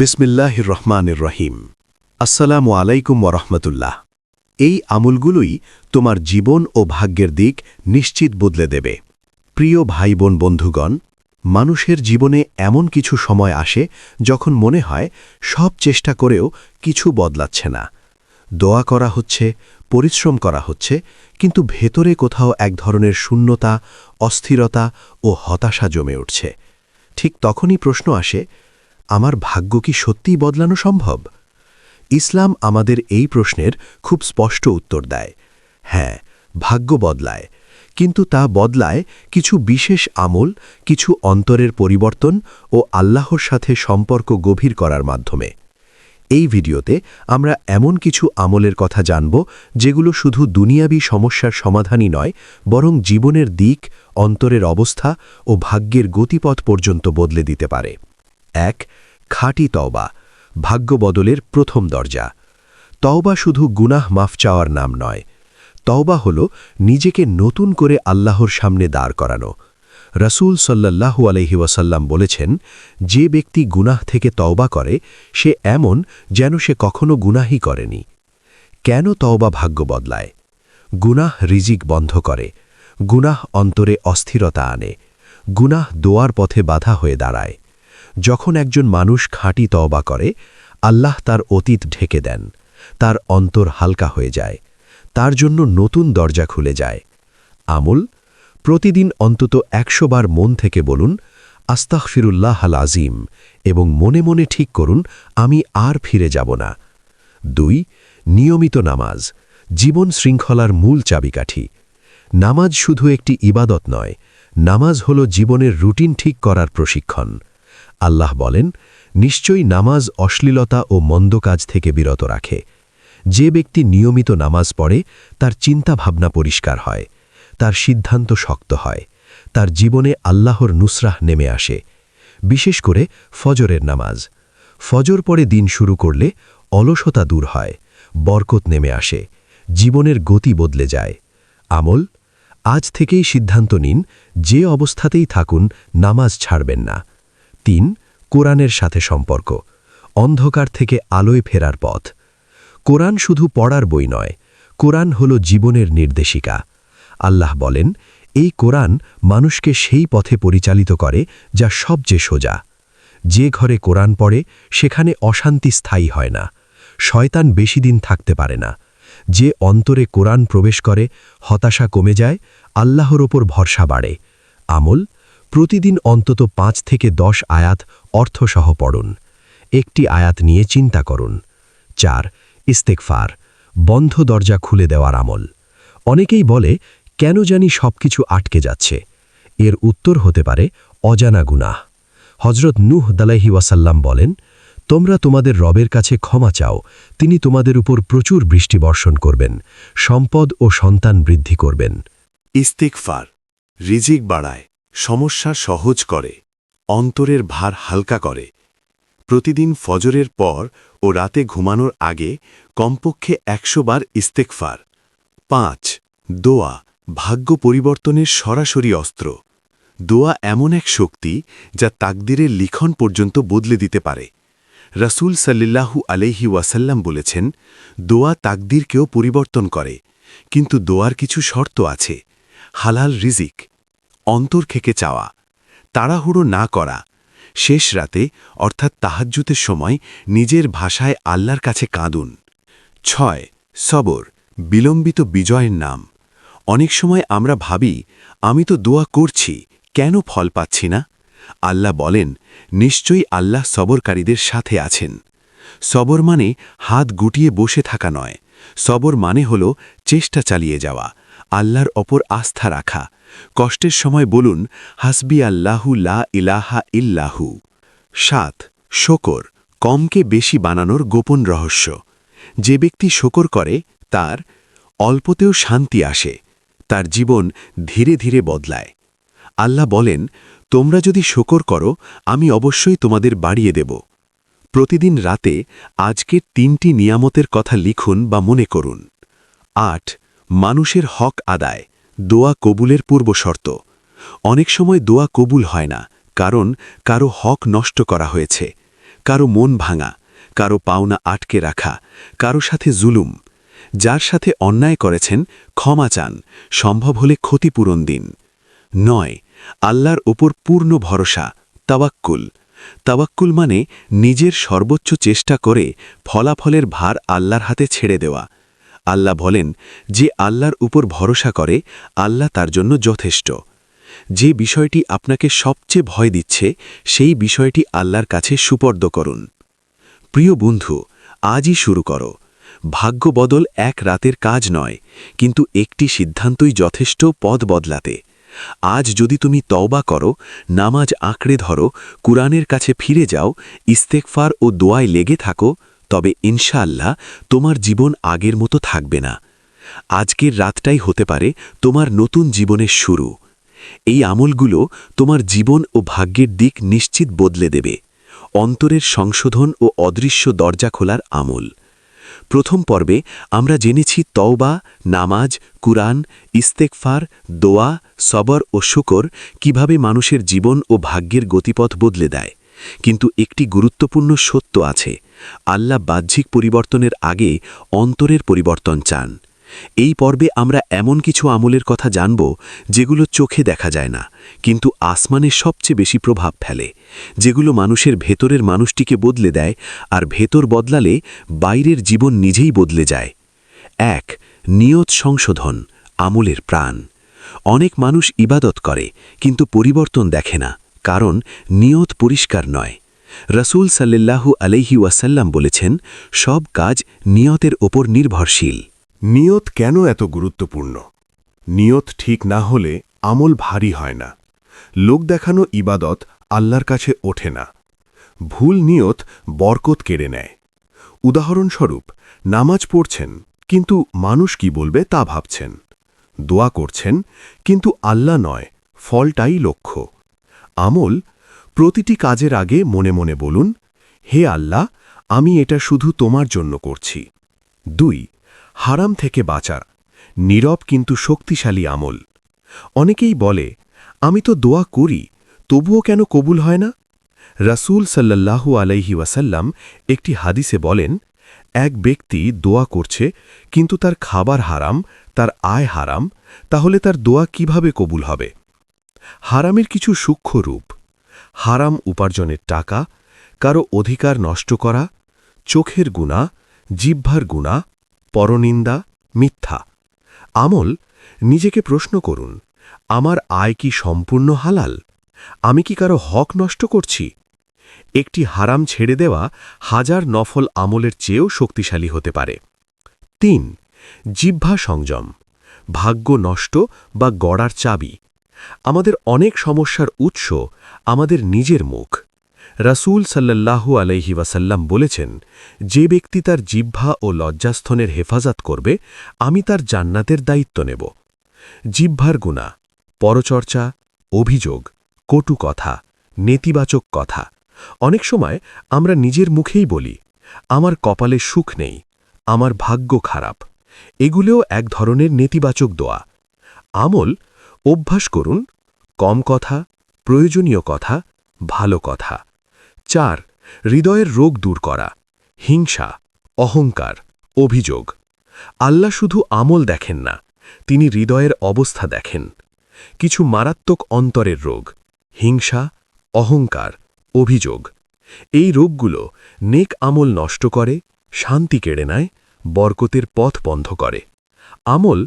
বিসমিল্লাহির রহমানির রহিম। আসসালামু আলাইকুম ওরহমতুল্লাহ এই আমুলগুলোই তোমার জীবন ও ভাগ্যের দিক নিশ্চিত বদলে দেবে। প্রিয় ভাই বোন বন্ধুগণ, মানুষের জীবনে এমন কিছু সময় আসে যখন মনে হয় সব চেষ্টা করেও কিছু বদলাচ্ছে না। দোয়া করা হচ্ছে, পরিশ্রম করা হচ্ছে, কিন্তু ভেতরে কোথাও এক ধরনের শূন্যতা, অস্থিরতা ও হতাশা জমে উঠছে। ঠিক তখনই প্রশ্ন আসে আমার ভাগ্য কি সত্যিই বদলানো সম্ভব? ইসলাম আমাদের এই প্রশ্নের খুব স্পষ্ট উত্তর দেয়। হ্যাঁ ভাগ্য বদলায়। কিন্তু তা বদলায় কিছু বিশেষ আমল, কিছু অন্তরের পরিবর্তন ও আল্লাহর সাথে সম্পর্ক গভীর করার মাধ্যমে। এই ভিডিওতে আমরা এমন কিছু আমলের কথা জানব, যেগুলো শুধু দুনিয়াবী সমস্যার সমাধানই নয়, বরং জীবনের দিক, অন্তরের অবস্থা ও ভাগ্যের গতিপথ পর্যন্ত বদলে দিতে পারে। এক খাঁটি তওবা, ভাগ্য বদলের প্রথম দরজা। তওবা শুধু গুনাহ মাফ চাওয়ার নাম নয়। তওবা হল নিজেকে নতুন করে আল্লাহর সামনে দাঁড় করানো। রসুল সাল্লাল্লাহু আলহি ওয়াসাল্লাম বলেছেন, যে ব্যক্তি গুনাহ থেকে তওবা করে, সে এমন যেন সে কখনো গুনাহি করেনি। কেন তওবা ভাগ্য বদলায়? গুনাহ রিজিক বন্ধ করে। গুনাহ অন্তরে অস্থিরতা আনে। গুনাহ দোয়ার পথে বাধা হয়ে দাঁড়ায়। যখন একজন মানুষ খাঁটি তওবা করে, আল্লাহ তার অতীত ঢেকে দেন, তার অন্তর হালকা হয়ে যায়, তার জন্য নতুন দরজা খুলে যায়। আমল, প্রতিদিন অন্তত একশো বার মন থেকে বলুন আস্তাহ ফিরুল্লাহ আল আজিম, এবং মনে মনে ঠিক করুন, আমি আর ফিরে যাব না। দুই, নিয়মিত নামাজ, জীবন শৃঙ্খলার মূল চাবিকাঠি। নামাজ শুধু একটি ইবাদত নয়, নামাজ হল জীবনের রুটিন ঠিক করার প্রশিক্ষণ। আল্লাহ বলেন, নিশ্চয়ই নামাজ অশ্লীলতা ও মন্দ কাজ থেকে বিরত রাখে। যে ব্যক্তি নিয়মিত নামাজ পড়ে, তার চিন্তাভাবনা পরিষ্কার হয়, তার সিদ্ধান্ত শক্ত হয়, তার জীবনে আল্লাহর নুসরাহ নেমে আসে। বিশেষ করে ফজরের নামাজ। ফজর পরে দিন শুরু করলে অলসতা দূর হয়, বরকত নেমে আসে, জীবনের গতি বদলে যায়। আমল, আজ থেকেই সিদ্ধান্ত নিন, যে অবস্থাতেই থাকুন, নামাজ ছাড়বেন না। তিন, কোরআনের সাথে সম্পর্ক, অন্ধকার থেকে আলোয় ফেরার পথ। কোরআন শুধু পড়ার বই নয়, কোরআন হল জীবনের নির্দেশিকা। আল্লাহ বলেন, এই কোরআন মানুষকে সেই পথে পরিচালিত করে যা সবচেয়ে সোজা। যে ঘরে কোরআন পড়ে, সেখানে অশান্তি স্থায়ী হয় না, শয়তান বেশি দিন থাকতে পারে না। যে অন্তরে কোরআন প্রবেশ করে, হতাশা কমে যায়, আল্লাহর ওপর ভরসা বাড়ে। আমল প্রতিদিন অন্তত পাঁচ থেকে দশ আয়াত অর্থসহ পড়ুন। একটি আয়াত নিয়ে চিন্তা করুন। চার ইস্তেকফার বন্ধ দরজা খুলে দেওয়ার আমল। অনেকেই বলে, কেন জানি সবকিছু আটকে যাচ্ছে? এর উত্তর হতে পারে, অজানা গুনাহ। হজরত নুহ দালাহি ওয়াসাল্লাম বলেন, তোমরা তোমাদের রবের কাছে ক্ষমা চাও। তিনি তোমাদের উপর প্রচুর বৃষ্টি বর্ষণ করবেন, সম্পদ ও সন্তান বৃদ্ধি করবেন। ইস্তেকফার রিজিক বাড়ায়। সমস্যা সহজ করে, অন্তরের ভার হালকা করে। প্রতিদিন ফজরের পর ও রাতে ঘুমানোর আগে কমপক্ষে একশো বার ইস্তেকফার পাঁচ, দোয়া, ভাগ্য পরিবর্তনের সরাসরি অস্ত্র। দোয়া এমন এক শক্তি যা তাকদিরের লিখন পর্যন্ত বদলে দিতে পারে। রাসূল সাল্লিল্লাহু আলাইহি ওয়াসাল্লাম বলেছেন, দোয়া তাকদিরকেও পরিবর্তন করে, কিন্তু দোয়ার কিছু শর্ত আছে। হালাল রিজিক অন্তর থেকে চাওয়া, তাড়াহুড়ো না করা, শেষ রাতে, অর্থাৎ তাহাজ্জুতের সময়, নিজের ভাষায় আল্লাহর কাছে কাঁদুন। ছয়, সবর, বিলম্বিত বিজয়ের নাম। অনেক সময় আমরা ভাবি, আমি তো দোয়া করছি, কেন ফল পাচ্ছি না? আল্লাহ বলেন, নিশ্চয়ই আল্লাহ সবরকারীদের সাথে আছেন। সবর মানে হাত গুটিয়ে বসে থাকা নয়। সবর মানে হল চেষ্টা চালিয়ে যাওয়া আল্লাহর অপর আস্থা রাখা। কষ্টের সময় বলুন, হাসবি আল্লাহু লা ইলাহা ইল্লাহু। সাত, শকর, কমকে বেশি বানানোর গোপন রহস্য। যে ব্যক্তি শকর করে, তার অল্পতেও শান্তি আসে, তার জীবন ধীরে ধীরে বদলায়। আল্লাহ বলেন, তোমরা যদি শকর করো, আমি অবশ্যই তোমাদের বাড়িয়ে দেব। প্রতিদিন রাতে আজকের তিনটি নিয়ামতের কথা লিখুন বা মনে করুন। আট মানুষের হক আদায়, দোয়া কবুলের পূর্বশর্ত অনেক সময় দোয়া কবুল হয় না, কারণ কারও হক নষ্ট করা হয়েছে, কারও মন ভাঙা, কারও পাওনা আটকে রাখা, কারও সাথে জুলুম। যার সাথে অন্যায় করেছেন, ক্ষমা চান, সম্ভব হলে ক্ষতিপূরণ দিন। নয়, আল্লাহর ওপর পূর্ণ ভরসা, তাওয়াক্কুল। তাওয়াক্কুল মানে নিজের সর্বোচ্চ চেষ্টা করে ফলাফলের ভার আল্লাহর হাতে ছেড়ে দেওয়া। আল্লাহ বলেন, যে আল্লাহর উপর ভরসা করে, আল্লাহ তার জন্য যথেষ্ট। যে বিষয়টি আপনাকে সবচেয়ে ভয় দিচ্ছে, সেই বিষয়টি আল্লাহর কাছে সুপর্দ করুন। প্রিয় বন্ধু, আজই শুরু করো। ভাগ্য বদল এক রাতের কাজ নয়, কিন্তু একটি সিদ্ধান্তই যথেষ্ট পদ বদলাতে। আজ যদি তুমি তওবা করো, নামাজ আঁকড়ে ধরো, কুরআনের কাছে ফিরে যাও ইস্তেকফার ও দোয়ায় লেগে থাকো তবে ইনশাআল্লাহ তোমার জীবন আগের মতো থাকবে না। আজকের রাতটাই হতে পারে তোমার নতুন জীবনের শুরু। এই আমলগুলো তোমার জীবন ও ভাগ্যের দিক নিশ্চিত বদলে দেবে। অন্তরের সংশোধন ও অদৃশ্য দরজা খোলার আমল। প্রথম পর্বে আমরা জেনেছি তওবা, নামাজ, কুরআন ইস্তেকফার দোয়া, সবর ও শুকর কীভাবে মানুষের জীবন ও ভাগ্যের গতিপথ বদলে দেয়। কিন্তু একটি গুরুত্বপূর্ণ সত্য আছে। আল্লাহ বাহ্যিক পরিবর্তনের আগে অন্তরের পরিবর্তন চান। এই পর্বে আমরা এমন কিছু আমলের কথা জানব যেগুলো চোখে দেখা যায় না, কিন্তু আসমানে সবচেয়ে বেশি প্রভাব ফেলে, যেগুলো মানুষের ভেতরের মানুষটিকে বদলে দেয় আর ভেতর বদলালে বাইরের জীবন নিজেই বদলে যায়। এক, নিয়ত সংশোধন, আমলের প্রাণ। অনেক মানুষ ইবাদত করে, কিন্তু পরিবর্তন দেখে না, কারণ নিয়ত পরিষ্কার নয়। রসুল সাল্লাল্লাহু আলাইহি ওয়াসাল্লাম বলেছেন, সব কাজ নিয়তের ওপর নির্ভরশীল। নিয়ত কেন এত গুরুত্বপূর্ণ? নিয়ত ঠিক না হলে আমল ভারী হয় না। লোক দেখানো ইবাদত আল্লাহর কাছে ওঠে না। ভুল নিয়ত বরকত কেড়ে নেয়। উদাহরণস্বরূপ, নামাজ পড়ছেন, কিন্তু মানুষ কি বলবে তা ভাবছেন। দোয়া করছেন, কিন্তু আল্লাহ নয়, ফলটাই লক্ষ্য। আমল প্রতিটি কাজের আগে মনে মনে বলুন, হে আল্লাহ, আমি এটা শুধু তোমার জন্য করছি। দুই, হারাম থেকে বাঁচা নীরব কিন্তু শক্তিশালী আমল। অনেকেই বলে, আমি তো দোয়া করি, তবুও কেন কবুল হয় না? রাসূল সাল্লাল্লাহু আলাইহি ওয়াসাল্লাম একটি হাদিসে বলেন, এক ব্যক্তি দোয়া করছে, কিন্তু তার খাবার হারাম, তার আয় হারাম, তাহলে তার দোয়া কীভাবে কবুল হবে? হারামের কিছু সূক্ষ্ম রূপ। হারাম উপার্জনের টাকা, কারও অধিকার নষ্ট করা, চোখের গুণা, জিহ্বার গুণা, পরনিন্দা, মিথ্যা। আমল, নিজেকে প্রশ্ন করুন, আমার আয় কি সম্পূর্ণ হালাল? আমি কি কারও হক নষ্ট করছি? একটি হারাম ছেড়ে দেওয়া হাজার নফল আমলের চেয়েও শক্তিশালী হতে পারে। তিন, জিহ্বা সংযম। ভাগ্য নষ্ট বা গড়ার চাবি। আমাদের অনেক সমস্যার উৎস আমাদের নিজের মুখ। রাসূল সাল্লাল্লাহু আলাইহি ওয়াসাল্লাম বলেছেন, যে ব্যক্তি তার জিহ্বা ও লজ্জাস্থনের হেফাজত করবে, আমি তার জান্নাতের দায়িত্ব নেব। জিহ্বার গুণা পরচর্চা, অভিযোগ, কটু কথা, নেতিবাচক কথা। অনেক সময় আমরা নিজের মুখেই বলি, আমার কপালে সুখ নেই, আমার ভাগ্য খারাপ। এগুলোও এক ধরনের নেতিবাচক দোয়া। আমল অভ্যাস করুন, কম কথা, প্রয়োজনীয় কথা, ভালো কথা। চার, হৃদয়ের রোগ দূর করা, হিংসা, অহংকার, অভিযোগ। আল্লাহ শুধু আমল দেখেন না, তিনি হৃদয়ের অবস্থা দেখেন। কিছু মারাত্মক অন্তরের রোগ, হিংসা, অহংকার, অভিযোগ। এই রোগগুলো নেক আমল নষ্ট করে, শান্তি কেড়ে নেয়, বরকতের পথ বন্ধ করে। আমল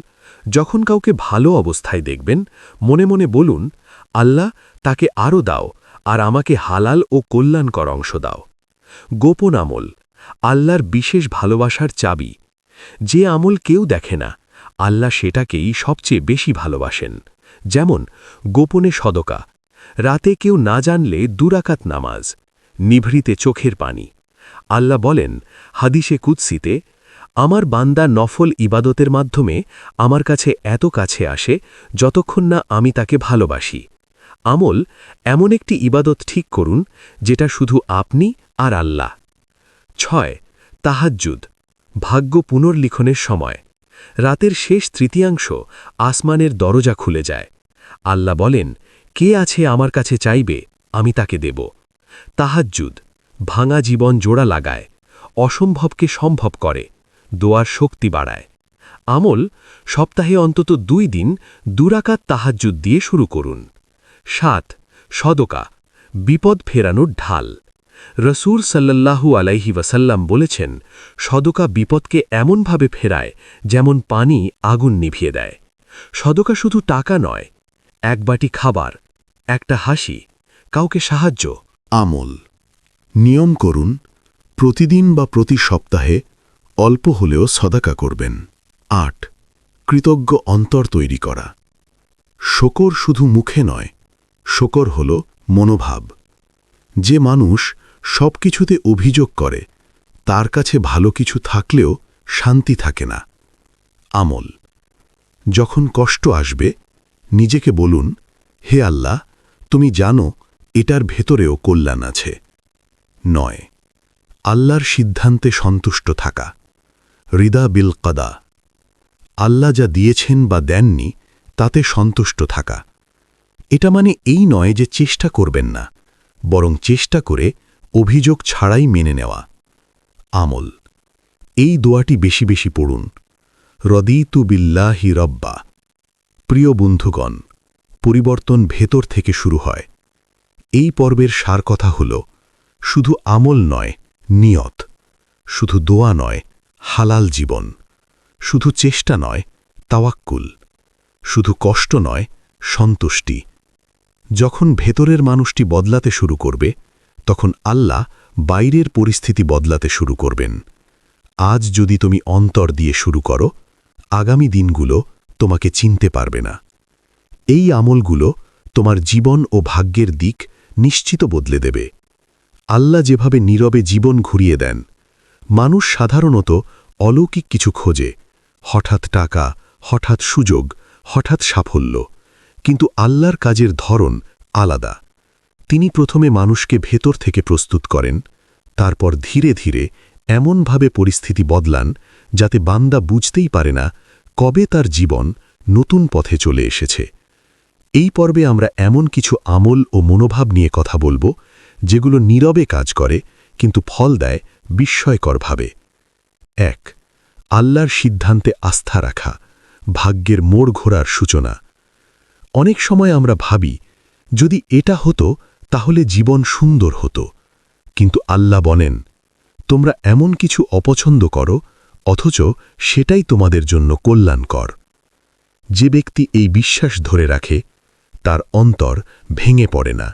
যখন কাউকে ভালো অবস্থায় দেখবেন, মনে মনে বলুন, আল্লাহ তাকে আরও দাও আর আমাকে হালাল ও কল্যাণকর অংশ দাও। গোপন আমল, আল্লাহর বিশেষ ভালোবাসার চাবি। যে আমল কেউ দেখে না, আল্লাহ সেটাকেই সবচেয়ে বেশি ভালোবাসেন। যেমন, গোপনে সদকা, রাতে কেউ না জানলে দুরাকাত নামাজ, নিভৃতে চোখের পানি। আল্লাহ বলেন, হাদিসে কুৎসিতে আমার বান্দা নফল ইবাদতের মাধ্যমে আমার কাছে এত কাছে আসে যতক্ষণ না আমি তাকে ভালোবাসি। আমল এমন একটি ইবাদত ঠিক করুন, যেটা শুধু আপনি আর আল্লাহ। ছয়, তাহাজ্জুদ, ভাগ্য পুনর্লিখনের সময়। রাতের শেষ তৃতীয়াংশ আসমানের দরজা খুলে যায়। আল্লাহ বলেন, কে আছে আমার কাছে চাইবে, আমি তাকে দেব। তাহাজ্জুদ, ভাঙা জীবন জোড়া লাগায়, অসম্ভবকে সম্ভব করে। দোয়ার শক্তি বাড়ায়। আমল সপ্তাহে অন্তত দুই দিন দুরাকাত তাহাজ্জুদ দিয়ে শুরু করুন। সাত, সদকা, বিপদ ফেরানোর ঢাল। রসুর সাল্লাল্লাহু আলাইহি ওয়াসাল্লাম বলেছেন, সদকা বিপদকে এমনভাবে ফেরায় যেমন পানি আগুন নিভিয়ে দেয়। সদকা শুধু টাকা নয়, এক বাটি খাবার, একটা হাসি, কাউকে সাহায্য। আমল। নিয়ম করুন, প্রতিদিন বা প্রতি সপ্তাহে অল্প হলেও সদাকা করবেন। আট, কৃতজ্ঞ অন্তর তৈরি করা। শকর শুধু মুখে নয়, শকর হল মনোভাব। যে মানুষ সব কিছুতে অভিযোগ করে, তার কাছে ভালো কিছু থাকলেও শান্তি থাকে না। আমল, যখন কষ্ট আসবে, নিজেকে বলুন, হে আল্লাহ, তুমি জানো, এটার ভেতরেও কল্যাণ আছে। নয়, আল্লাহর সিদ্ধান্তে সন্তুষ্ট থাকা। রিদা বিল কদা। আল্লাহ যা দিয়েছেন বা দেননি, তাতে সন্তুষ্ট থাকা। এটা মানে এই নয় যে চেষ্টা করবেন না, বরং চেষ্টা করে অভিযোগ ছাড়াই মেনে নেওয়া। আমল। এই দোয়াটি বেশি বেশি পড়ুন। রদিতু বিল্লাহি রব্বা। প্রিয় বন্ধুগণ, পরিবর্তন ভেতর থেকে শুরু হয়। এই পর্বের সার কথা হল, শুধু আমল নয়, নিয়ত। শুধু দোয়া নয় হালাল জীবন। শুধু চেষ্টা নয়, তাওয়াক্কুল। শুধু কষ্ট নয়, সন্তুষ্টি। যখন ভেতরের মানুষটি বদলাতে শুরু করবে, তখন আল্লাহ বাইরের পরিস্থিতি বদলাতে শুরু করবেন। আজ যদি তুমি অন্তর দিয়ে শুরু করো, আগামী দিনগুলো তোমাকে চিনতে পারবে না। এই আমলগুলো তোমার জীবন ও ভাগ্যের দিক নিশ্চিত বদলে দেবে। আল্লাহ যেভাবে নীরবে জীবন ঘুরিয়ে দেন মানুষ সাধারণত অলৌকিক কিছু খোঁজে। হঠাৎ টাকা, হঠাৎ সুযোগ, হঠাৎ সাফল্য। কিন্তু আল্লাহর কাজের ধরন আলাদা। তিনি প্রথমে মানুষকে ভেতর থেকে প্রস্তুত করেন, তারপর ধীরে ধীরে এমনভাবে পরিস্থিতি বদলান যাতে বান্দা বুঝতেই পারে না কবে তার জীবন নতুন পথে চলে এসেছে। এই পর্বে আমরা এমন কিছু আমল ও মনোভাব নিয়ে কথা বলব, যেগুলো নীরবে কাজ করে, কিন্তু ফল দেয় বিস্ময়করভাবে। এক, আল্লাহর সিদ্ধান্তে আস্থা রাখা, ভাগ্যের মোড় ঘোরার সূচনা। অনেক সময় আমরা ভাবি, যদি এটা হতো, তাহলে জীবন সুন্দর হতো। কিন্তু আল্লাহ বলেন, তোমরা এমন কিছু অপছন্দ করো, অথচ সেটাই তোমাদের জন্য কল্যাণকর। যে ব্যক্তি এই বিশ্বাস ধরে রাখে, তার অন্তর ভেঙে পড়ে না,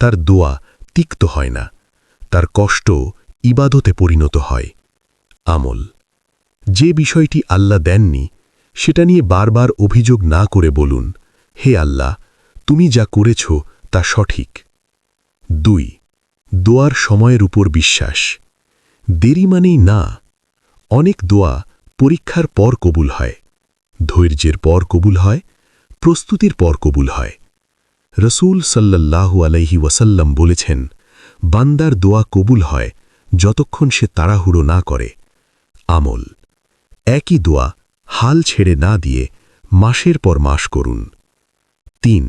তার দোয়া তিক্ত হয় না, তার কষ্ট ইবাদতে পরিণত হয়। আমল। যে বিষয়টি আল্লাহ দেননি, সেটা নিয়ে বারবার অভিযোগ না করে বলুন, হে আল্লাহ, তুমি যা করেছ তা সঠিক। দুই, দোয়ার সময়ের উপর বিশ্বাস। দেরি মানেই না, অনেক দোয়া পরীক্ষার পর কবুল হয়। ধৈর্যের পর কবুল হয়, প্রস্তুতির পর কবুল হয়। রসুল সাল্লাল্লাহু আলাইহি ওয়াসাল্লাম বলেছেন, বান্দার দোয়া কবুল হয় যতক্ষণ সে তাড়াহুড়ো না করে, আমল। একই দোয়া হাল ছেড়ে না দিয়ে মাসের পর মাস করুন। তিন,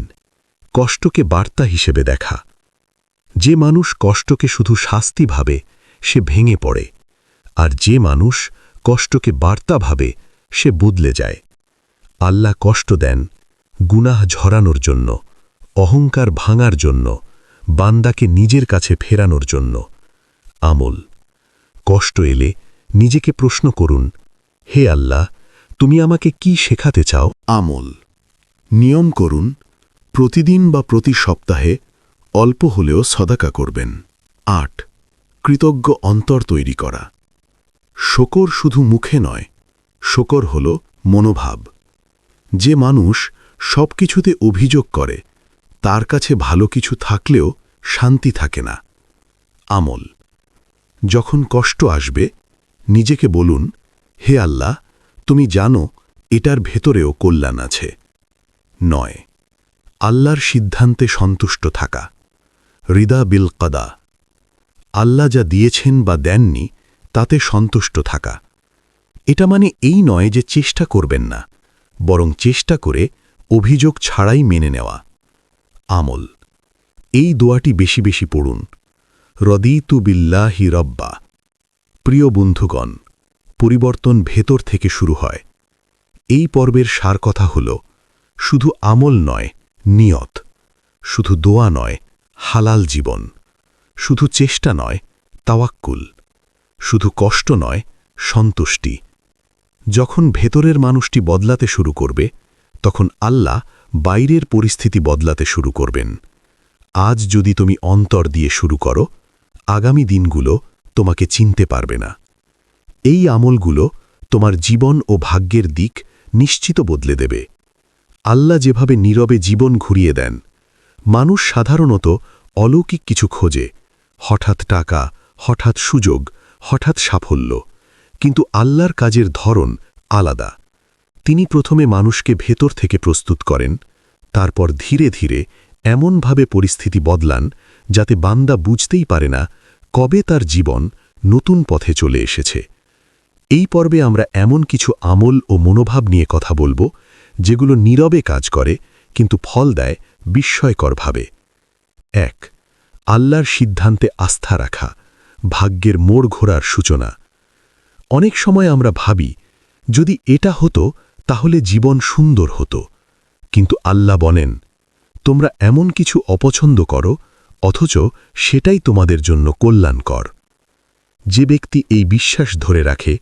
কষ্টকে বার্তা হিসেবে দেখা। যে মানুষ কষ্টকে শুধু শাস্তি ভাবে, সে ভেঙে পড়ে। আর যে মানুষ কষ্টকে বার্তা ভাবে, সে বদলে যায়। আল্লাহ কষ্ট দেন গুনাহ ঝরানোর জন্য, অহংকার ভাঙার জন্য, বান্দাকে নিজের কাছে ফেরানোর জন্য। আমল। কষ্ট এলে নিজেকে প্রশ্ন করুন, হে আল্লাহ, তুমি আমাকে কি শেখাতে চাও? আমল। নিয়ম করুন, প্রতিদিন বা প্রতি সপ্তাহে অল্প হলেও সদাকা করবেন। আট, কৃতজ্ঞ অন্তর তৈরি করা। শকর শুধু মুখে নয়, শকর হল মনোভাব। যে মানুষ সব কিছুতে অভিযোগ করে, তার কাছে ভালো কিছু থাকলেও শান্তি থাকে না। আমল। যখন কষ্ট আসবে, নিজেকে বলুন, হে আল্লাহ, তুমি জানো, এটার ভেতরেও কল্যাণ আছে। নয়, আল্লাহর সিদ্ধান্তে সন্তুষ্ট থাকা। রিদা বিল কদা। আল্লাহ যা দিয়েছেন বা দেননি, তাতে সন্তুষ্ট থাকা। এটা মানে এই নয় যে চেষ্টা করবেন না, বরং চেষ্টা করে অভিযোগ ছাড়াই মেনে নেওয়া। আমল। এই দোয়াটি বেশি বেশি পড়ুন। রদিতু বিল্লাহি রব্বা। প্রিয় বন্ধুগণ, পরিবর্তন ভেতর থেকে শুরু হয়। এই পর্বের সার কথা হল, শুধু আমল নয়, নিয়ত। শুধু দোয়া নয়, হালাল জীবন। শুধু চেষ্টা নয়, তাওয়াক্কুল। শুধু কষ্ট নয়, সন্তুষ্টি। যখন ভেতরের মানুষটি বদলাতে শুরু করবে, তখন আল্লাহ বাইরের পরিস্থিতি বদলাতে শুরু করবেন। আজ যদি তুমি অন্তর দিয়ে শুরু করো আগামী দিনগুলো তোমাকে চিনতে পারবে না। এই আমলগুলো তোমার জীবন ও ভাগ্যের দিক নিশ্চিত বদলে দেবে। আল্লাহ যেভাবে নীরবে জীবন ঘুরিয়ে দেন, মানুষ সাধারণত অলৌকিক কিছু খোঁজে, হঠাৎ টাকা, হঠাৎ সুযোগ, হঠাৎ সাফল্য, কিন্তু আল্লাহর কাজের ধরন আলাদা। তিনি প্রথমে মানুষকে ভেতর থেকে প্রস্তুত করেন, তারপর ধীরে ধীরে এমনভাবে পরিস্থিতি বদলান যাতে বান্দা বুঝতেই পারে না কবে তার জীবন নতুন পথে চলে এসেছে? এই পর্বে আমরা এমন কিছু আমল ও মনোভাব নিয়ে কথা বলব, যেগুলো নীরবে কাজ করে, কিন্তু ফল দেয় বিস্ময়করভাবে। এক, আল্লাহর সিদ্ধান্তে আস্থা রাখা, ভাগ্যের মোড় ঘোরার সূচনা। অনেক সময় আমরা ভাবি, যদি এটা হতো, তাহলে জীবন সুন্দর হতো। কিন্তু আল্লাহ বলেন, তোমরা এমন কিছু অপছন্দ করো অথচ সেটাই তোমাদের জন্য কল্যাণকর। যে ব্যক্তি এই বিশ্বাস ধরে রাখে,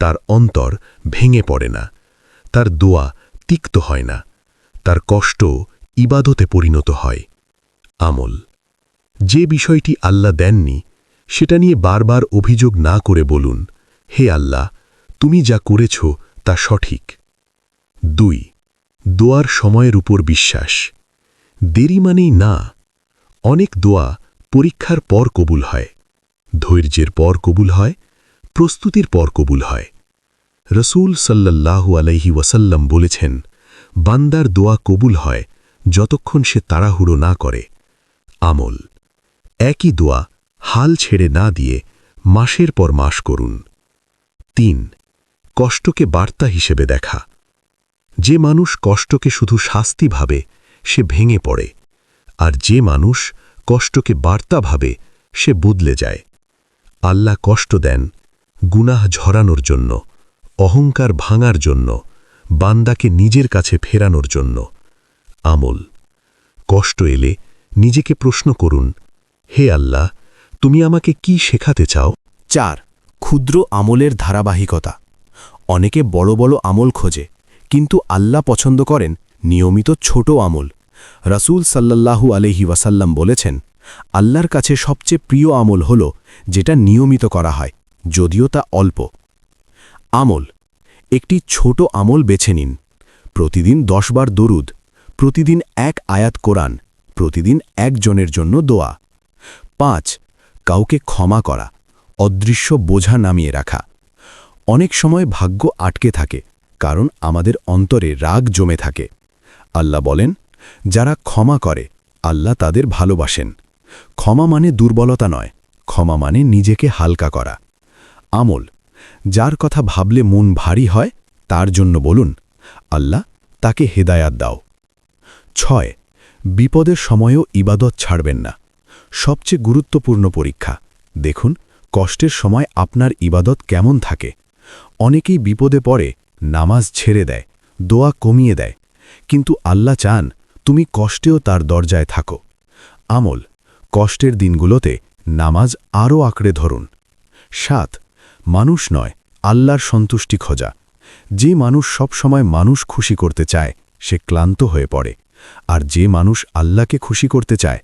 তার অন্তর ভেঙে পড়ে না, তার দোয়া তিক্ত হয় না, তার কষ্ট ইবাদতে পরিণত হয়। আমল। যে বিষয়টি আল্লাহ দেননি, সেটা নিয়ে বারবার অভিযোগ না করে বলুন, হে আল্লাহ, তুমি যা করেছ তা সঠিক। দুই, দোয়ার সময়ের উপর বিশ্বাস। দেরি মানেই না অনেক দোয়া পরীক্ষার পর কবুল হয়। ধৈর্যের পর কবুল হয়, প্রস্তুতির পর কবুল হয়। রসুল সাল্লাল্লাহু আলাইহি ওয়াসাল্লাম বলেছেন, বান্দার দোয়া কবুল হয় যতক্ষণ সে তাড়াহুড়ো না করে। আমল, একই দোয়া হাল ছেড়ে না দিয়ে মাসের পর মাস করুন। তিন, কষ্টকে বার্তা হিসেবে দেখা। যে মানুষ কষ্টকে শুধু শাস্তি ভাবে, সে ভেঙে পড়ে। আর যে মানুষ কষ্টকে বার্তা ভাবে, সে বদলে যায়। আল্লাহ কষ্ট দেন গুনাহ ঝরানোর জন্য, অহংকার ভাঙার জন্য, বান্দাকে নিজের কাছে ফেরানোর জন্য। আমল। কষ্ট এলে নিজেকে প্রশ্ন করুন, হে আল্লাহ, তুমি আমাকে কি শেখাতে চাও? চার, ক্ষুদ্র আমলের ধারাবাহিকতা। অনেকে বড় বড় আমল খোঁজে, কিন্তু আল্লাহ পছন্দ করেন নিয়মিত ছোট আমল। রাসূল সাল্লাল্লাহু আলহি ওয়াসাল্লাম বলেছেন, আল্লাহর কাছে সবচেয়ে প্রিয় আমল হল যেটা নিয়মিত করা হয়, যদিও তা অল্প। আমল, একটি ছোট আমল বেছে নিন। প্রতিদিন দশবার দরুদ, প্রতিদিন এক আয়াত কোরআন, প্রতিদিন একজনের জন্য দোয়া। পাঁচ, কাউকে ক্ষমা করা, অদৃশ্য বোঝা নামিয়ে রাখা। অনেক সময় ভাগ্য আটকে থাকে, কারণ আমাদের অন্তরে রাগ জমে থাকে। আল্লাহ বলেন যারা ক্ষমা করে, আল্লাহ তাদের ভালোবাসেন। ক্ষমা মানে দুর্বলতা নয়, ক্ষমা মানে নিজেকে হালকা করা। আমল, যার কথা ভাবলে মন ভারী হয়, তার জন্য বলুন, আল্লাহ তাকে হেদায়াত দাও। ছয়, বিপদের সময়ও ইবাদত ছাড়বেন না। সবচেয়ে গুরুত্বপূর্ণ পরীক্ষা, দেখুন, কষ্টের সময় আপনার ইবাদত কেমন থাকে। অনেকেই বিপদে পড়ে, নামাজ ছেড়ে দেয়, দোয়া কমিয়ে দেয়, কিন্তু আল্লাহ চান তুমি কষ্টেও তার দরজায় থাকো। আমল, কষ্টের দিনগুলোতে নামাজ আরও আঁকড়ে ধরুন। সাত, মানুষ নয়, আল্লাহর সন্তুষ্টি খোঁজা। যে মানুষ সবসময় মানুষ খুশি করতে চায়, সে ক্লান্ত হয়ে পড়ে। আর যে মানুষ আল্লাহকে খুশি করতে চায়,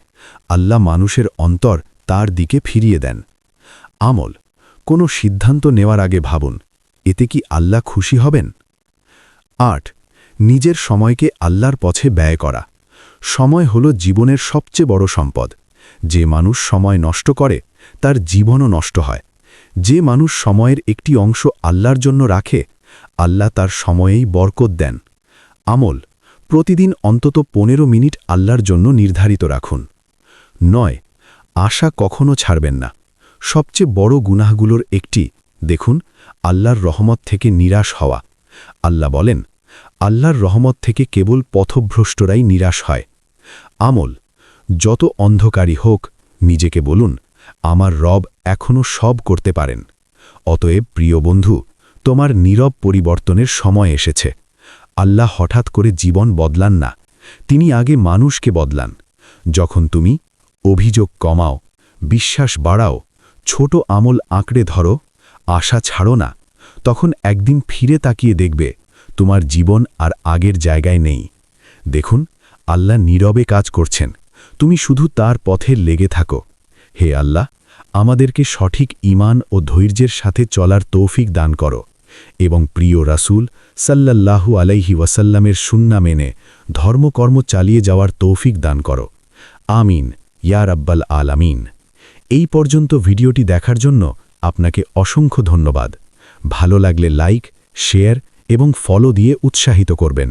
আল্লাহ মানুষের অন্তর তার দিকে ফিরিয়ে দেন। আমল, কোনো সিদ্ধান্ত নেওয়ার আগে ভাবুন, এতে কি আল্লাহ খুশি হবেন? আট, নিজের সময়কে আল্লাহর পথে ব্যয় করা। সময় হল জীবনের সবচেয়ে বড় সম্পদ। যে মানুষ সময় নষ্ট করে, তার জীবনও নষ্ট হয়। যে মানুষ সময়ের একটি অংশ আল্লাহর জন্য রাখে, আল্লাহ তার সময়েই বরকত দেন। আমল, প্রতিদিন অন্তত পনেরো মিনিট আল্লাহর জন্য নির্ধারিত রাখুন। নয়, আশা কখনো ছাড়বেন না। সবচেয়ে বড় গুনাহগুলোর একটি, দেখুন, আল্লাহর রহমত থেকে নিরাশ হওয়া। আল্লাহ বলেন, আল্লাহর রহমত থেকে কেবল পথভ্রষ্টরাই নিরাশ হয়। আমল, যত অন্ধকারী হোক, নিজেকে বলুন, আমার রব এখনও সব করতে পারেন। অতএব, প্রিয় বন্ধু, তোমার নীরব পরিবর্তনের সময় এসেছে। আল্লাহ হঠাৎ করে জীবন বদলান না, তিনি আগে মানুষকে বদলান। যখন তুমি অভিযোগ কমাও, বিশ্বাস বাড়াও, ছোট আমল আঁকড়ে ধরো, আশা ছাড়ো না, তখন একদিন ফিরে তাকিয়ে দেখবে, তোমার জীবন আর আগের জায়গায় নেই। দেখুন আল্লাহ নীরবে কাজ করছেন। তুমি শুধু তার পথে লেগে থাকো। হে আল্লাহ, আমাদেরকে সঠিক ঈমান ও ধৈর্যের সাথে চলার তৌফিক দান করো এবং প্রিয় রাসূল সাল্লাল্লাহু আলাইহি ওয়াসাল্লামের সুন্না মেনে ধর্মকর্ম চালিয়ে যাওয়ার তৌফিক দান করো। আমিন, ইয়া রাব্বাল আলামিন। এই পর্যন্ত ভিডিওটি দেখার জন্য আপনাকে অসংখ্য ধন্যবাদ। ভালো লাগলে লাইক, শেয়ার এবং ফলো দিয়ে উৎসাহিত করবেন।